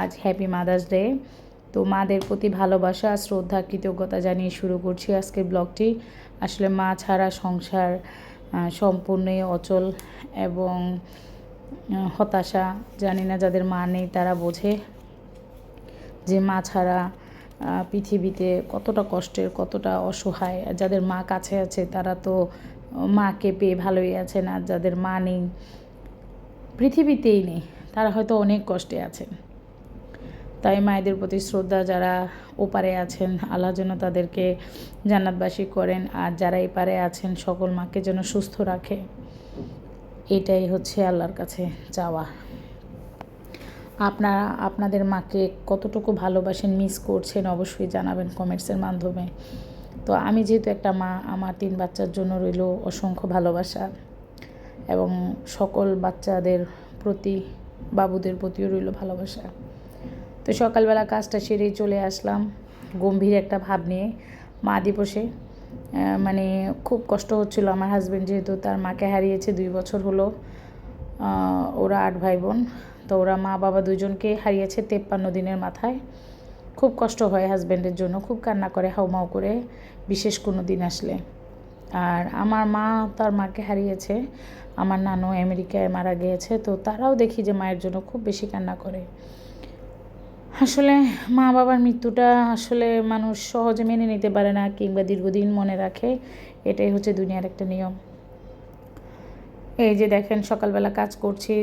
আজ happy mother's day তো মাদের প্রতি ভালোবাসা, শ্রদ্ধা, কৃতজ্ঞতা জানিয়ে শুরু করছি আজকের ব্লগটি। আসলে মা ছাড়া সংসার সম্পূর্ণই অচল এবং হতাশা। জানি না যাদের মা নেই তারা বোঝে যে মা ছাড়া পৃথিবীতে কতটা কষ্টের, কতটা অসহায়। আর যাদের মা কাছে আছে তারা তো মাকে পেয়ে ভালোই আছেন। আর যাদের মা নেই, পৃথিবীতেই নেই, তারা হয়তো অনেক কষ্টে আছেন। তাই মায়েদের প্রতি শ্রদ্ধা যারা ওপারে আছেন, আল্লাহ যেন তাদেরকে জান্নাতবাসী করেন। আর যারা এপারে আছেন, সকল মাকে যেন সুস্থ রাখে। এটাই হচ্ছে আল্লাহর কাছে চাওয়া। আপনারা, আপনাদের মাকে কতটুকু ভালোবাসেন মিস করছেন, অবশ্যই জানাবেন কমেন্টসের মাধ্যমে। তো আমি যেহেতু একটা মা, আমার তিন বাচ্চার জন্য রইল অসংখ্য ভালোবাসা। এবং সকল বাচ্চাদের প্রতি, বাবুদের প্রতিও রইল ভালোবাসা। তো সকালবেলা কাজটা সেরেই চলে আসলাম গম্ভীর একটা ভাব নিয়ে মা দিবসে। মানে খুব কষ্ট হচ্ছিল আমার হাজব্যান্ড যেহেতু, তার মাকে হারিয়েছে দুই বছর হলো। ওরা আট ভাই বোন তো ওরা মা বাবা দুজনকে হারিয়েছে তেপ্পান্ন দিনের মাথায়। খুব কষ্ট হয় হাজব্যান্ডের জন্য, খুব কান্না করে, হাউমাউ করে, বিশেষ কোনো দিন আসলে। আর আমার মা তার মাকে হারিয়েছে, আমার নানু আমেরিকায় মারা গিয়েছে, তো তারাও দেখি যে মায়ের জন্য খুব বেশি কান্না করে। আসলে মা বাবার মৃত্যুটা আসলে মানুষ সহজে মেনে নিতে পারে না কিংবা দীর্ঘদিন মনে রাখে, এটাই হচ্ছে দুনিয়ার একটা নিয়ম। এই যে দেখেন, সকালবেলা কাজ করছি,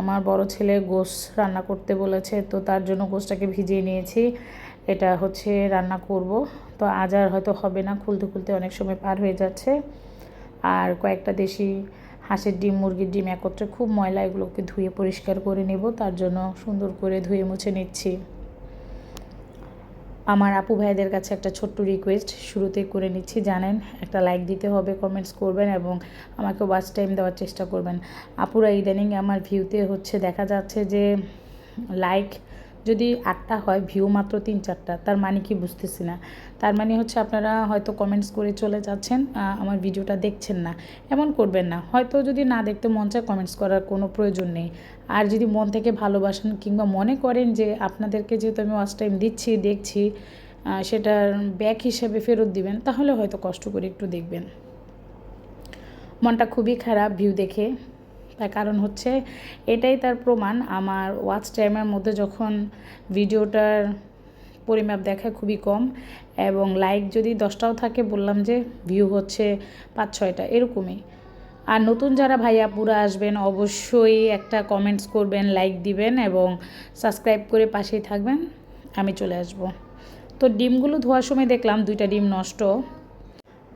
আমার বড় ছেলে গোস রান্না করতে বলেছে, তো তার জন্য গোসটাকে ভিজিয়ে নিয়েছি, এটা হচ্ছে রান্না করব। তো আজ আর হয়তো হবে না, খুলতে খুলতে অনেক সময় পার হয়ে যাচ্ছে। আর কয়েকটা দেশি হাঁসের ডিম, মুরগির ডিম একত্রে খুব ময়লা, এগুলোকে ধুয়ে পরিষ্কার করে নেব, তার জন্য সুন্দর করে ধুয়ে মুছে নিচ্ছি। আমার আপু ভাইদের কাছে একটা ছোট্ট রিকোয়েস্ট শুরুতে করে নিচ্ছি, জানেন, একটা লাইক দিতে হবে কমেন্টস করবেন এবং আমাকে ওয়াচ টাইম দেওয়ার চেষ্টা করবেন। আপুরা ইদানিং আমার ভিউতে হচ্ছে, দেখা যাচ্ছে যে লাইক যদি আটটা হয় ভিউ মাত্র তিন চারটা, তার মানে কি বুঝতেছি না। তার মানে হচ্ছে আপনারা হয়তো কমেন্টস করে চলে যাচ্ছেন আমার ভিডিওটা দেখছেন না। এমন করবেন না। হয়তো যদি না দেখতে মন চায় কমেন্টস করার কোনো প্রয়োজন নেই। আর যদি মন থেকে ভালোবাসেন কিংবা মনে করেন যে আপনাদেরকে যেহেতু আমি ওয়াচ টাইম দিচ্ছি, দেখছি সেটার ব্যাক হিসেবে ফেরত দিবেন, তাহলে হয়তো কষ্ট করে একটু দেখবেন। মনটা খুবই খারাপ ভিউ দেখে। তার কারণ হচ্ছে এটাই তার প্রমাণ। আমার ওয়াচ টাইমের মধ্যে যখন ভিডিওটার পরিমাপ দেখায় খুবই কম এবং লাইক যদি দশটাও থাকে বললাম যে ভিউ হচ্ছে পাঁচ ছয়টা, এরকমই। আর নতুন যারা ভাইয়া পুরা আসবেন অবশ্যই একটা কমেন্টস করবেন লাইক দিবেন এবং সাবস্ক্রাইব করে পাশেই থাকবেন। আমি চলে আসব। তো ডিমগুলো ধোয়ার সময় দেখলাম দুইটা ডিম নষ্ট।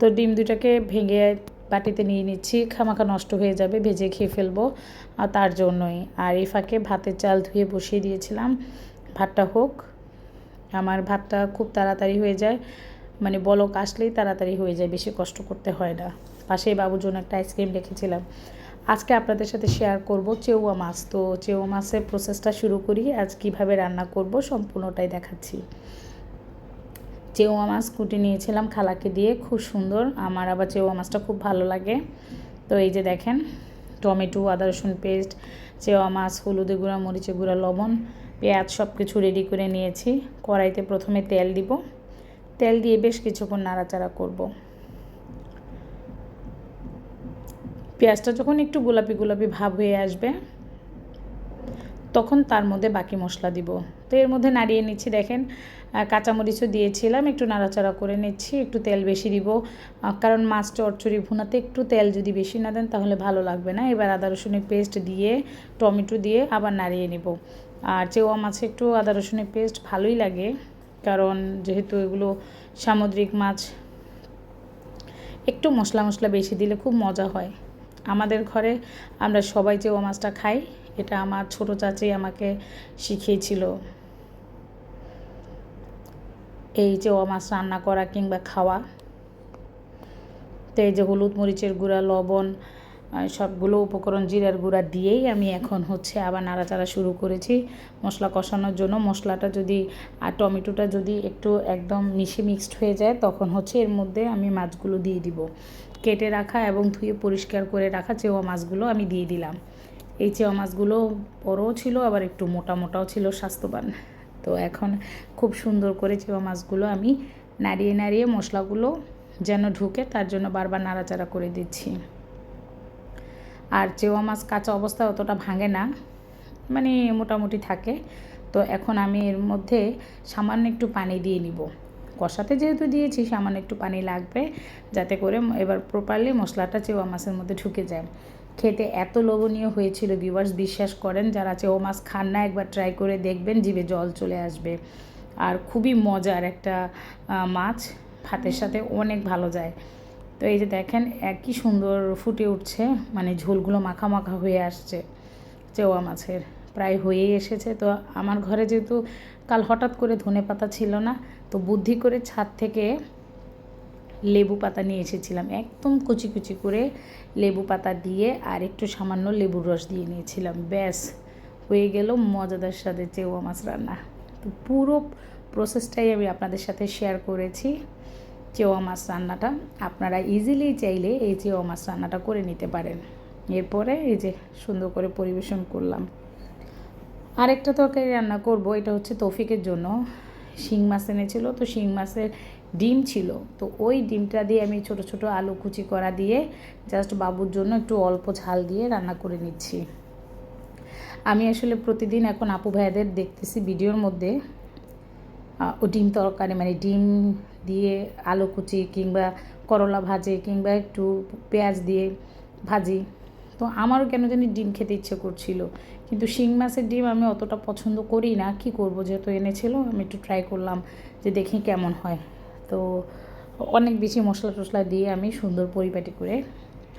তো ডিম দুইটাকে ভেঙে বাটিতে নিয়ে নিচ্ছি, খামাখা নষ্ট হয়ে যাবে, ভেজে খেয়ে ফেলব তার জন্যই। আর এই ফাঁকে ভাতের চাল ধুয়ে বসিয়ে দিয়েছিলাম। ভাতটা হোক, আমার ভাতটা খুব তাড়াতাড়ি হয়ে যায়। মানে বলক আসলেই তাড়াতাড়ি হয়ে যায়, বেশি কষ্ট করতে হয় না। পাশেই বাবুর জন্য একটা আইসক্রিম রেখেছিলাম। আজকে আপনাদের সাথে শেয়ার করব চেউয়া মাছ। তো চেউয়া মাছের প্রসেসটা শুরু করি, আজ কীভাবে রান্না করব সম্পূর্ণটাই দেখাচ্ছি। চেওয়া মাছ কুটে নিয়েছিলাম খালাকে দিয়ে, খুব সুন্দর। আমার আবার চেওয়া মাছটা খুব ভালো লাগে। তো এই যে দেখেন, টমেটো, আদা, রসুন পেস্ট, চেওয়া মাছ হলুদে গুঁড়া মরিচে গুঁড়া, লবণ, পেঁয়াজ সব কিছু রেডি করে নিয়েছি। কড়াইতে প্রথমে তেল দিব। তেল দিয়ে বেশ কিছুক্ষণ নাড়াচাড়া করব। পেঁয়াজটা যখন একটু গোলাপি গোলাপি ভাব হয়ে আসবে, তখন তার মধ্যে বাকি মশলা দিব। তো এর মধ্যে নাড়িয়ে নিচ্ছি, দেখেন কাঁচামরিচও দিয়েছিলাম, একটু নাড়াচাড়া করে নিচ্ছি, একটু তেল বেশি দিব কারণ মাছ চচ্চড়ি ভুনাতে একটু তেল যদি বেশি না দেন তাহলে ভালো লাগবে না। এবার আদা রসুনের পেস্ট দিয়ে, টমেটো দিয়ে আবার নাড়িয়ে নিব। আর চেওয়া মাছে একটু আদা রসুনের পেস্ট ভালোই লাগে, কারণ যেহেতু এগুলো সামুদ্রিক মাছ, একটু মশলা মশলা বেশি দিলে খুব মজা হয়। আমাদের ঘরে আমরা সবাই চেওয়া মাছটা খাই, এটা আমার ছোট চাচি আমাকে শিখিয়েছিল। এই চেওয়া মাছ রান্না করা কিংবা খাওয়া। তো এই যে হলুদ মরিচের গুঁড়া, লবণ সবগুলো উপকরণ, জিরার গুঁড়া দিয়েই আমি এখন হচ্ছে আবার নাড়াচাড়া শুরু করেছি মশলা কষানোর জন্য। মশলাটা যদি আর টমেটোটা যদি একটু একদম মিশে মিক্সড হয়ে যায়, তখন হচ্ছে এর মধ্যে আমি মাছগুলো দিয়ে দিব। কেটে রাখা এবং ধুয়ে পরিষ্কার করে রাখা চেওয়া মাছগুলো আমি দিয়ে দিলাম। এই চেওয়া মাছগুলো বড়ও ছিল, আবার একটু মোটা মোটাও ছিল, স্বাস্থ্যবান। তো এখন খুব সুন্দর করে চেওয়া মাছগুলো আমি নাড়িয়ে নাড়িয়ে মশলাগুলো যেন ঢুকে, তার জন্য বারবার নাড়াচাড়া করে দিচ্ছি। আর চেওয়া মাছ কাঁচা অবস্থায় অতটা ভাঙে না মানে মোটামুটি থাকে। তো এখন আমি এর মধ্যে সামান্য একটু পানি দিয়ে নিব। কষাতে যেহেতু দিয়েছি, সামান্য একটু পানি লাগবে যাতে করে এবার প্রপারলি মশলাটা চেওয়া মাছের মধ্যে ঢুকে যায়। খেতে এত লোভনীয় হয়েছিল ভিউয়ার্স বিশ্বাস করেন যারা চেও মাছ খান না, একবার ট্রাই করে দেখবেন, জিভে জল চলে আসবে। আর খুবই মজার একটা মাছ, ভাতের সাথে অনেক ভালো যায়। তো এই যে দেখেন, একই সুন্দর ফুটে উঠছে মানে ঝোলগুলো মাখা মাখা হয়ে আসছে, চেওয়া মাছের, প্রায় হয়েই এসেছে। তো আমার ঘরে যেহেতু কাল হঠাৎ করে ধনে পাতা ছিল না, তো বুদ্ধি করে ছাদ থেকে লেবু পাতা নিয়ে এসেছিলাম। একদম কুচি কুচি করে লেবু পাতা দিয়ে আর একটু সামান্য লেবুর রস দিয়ে নিয়েছিলাম। ব্যাস, হয়ে গেল মজাদার সাথে চেওয়া মাছ রান্না। তো পুরো প্রসেসটাই আমি আপনাদের সাথে শেয়ার করেছি চেওয়া মাছ রান্নাটা। আপনারা ইজিলি চাইলে এই চেওয়া মাছ রান্নাটা করে নিতে পারেন। এরপরে এই যে সুন্দর করে পরিবেশন করলাম। আরেকটা তরকারি রান্না করব, এটা হচ্ছে তৌফিকের জন্য। শিং মাছ এনেছিল, তো শিং মাছের ডিম ছিল। তো ওই ডিমটা দিয়ে আমি ছোট ছোট আলু কুচি করা দিয়ে জাস্ট বাবুর জন্য একটু অল্প ঝাল দিয়ে রান্না করে নিচ্ছি। আমি আসলে প্রতিদিন এখন আপু ভাইয়াদের দেখতেছি ভিডিওর মধ্যে। ও ডিম তরকারি মানে ডিম দিয়ে আলু কুচি কিংবা করলা ভাজে কিংবা একটু পেঁয়াজ দিয়ে ভাজি। তো আমারও কেন জানি ডিম খেতে ইচ্ছে করছিল। কিন্তু শিং মাছের ডিম আমি অতটা পছন্দ করি না। কি করব? যেহেতু এনেছিল, আমি একটু ট্রাই করলাম যে দেখি কেমন হয়। তো অনেক বেশি মশলা টশলা দিয়ে আমি সুন্দর পরিপাটি করে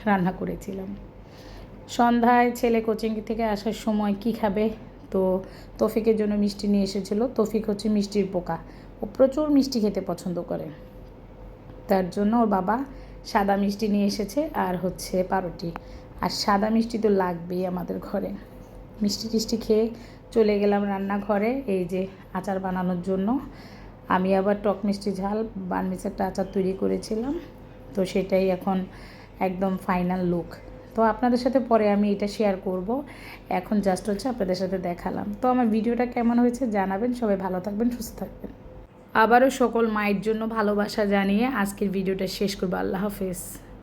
রান্না করেছিলাম। সন্ধ্যায় ছেলে কোচিং থেকে আসার সময় কি খাবে? তো তফিকের জন্য মিষ্টি নিয়ে এসেছিল। তফিক হচ্ছে মিষ্টির পোকা। ও প্রচুর মিষ্টি খেতে পছন্দ করে। তার জন্য ওর বাবা সাদা মিষ্টি নিয়ে এসেছে আর হচ্ছে পারোটি। আর সাদা মিষ্টি তো লাগবেই আমাদের ঘরে। মিষ্টি টিষ্টি খেয়ে চলে গেলাম রান্নাঘরে এই যে আচার বানানোর জন্য। আমি আবার টক মিষ্টি ঝাল বানমিস আচার তৈরি করেছিলাম। তো সেটাই এখন একদম ফাইনাল লুক তো আপনাদের সাথে পরে আমি এটা শেয়ার করব। এখন জাস্ট হচ্ছে আপনাদের সাথে দেখালাম। তো আমার ভিডিওটা কেমন হয়েছে জানাবেন। সবাই ভালো থাকবেন, সুস্থ থাকবেন। আবারও সকল মায়ের জন্য ভালোবাসা জানিয়ে আজকের ভিডিওটা শেষ করব। আল্লাহ হাফেজ।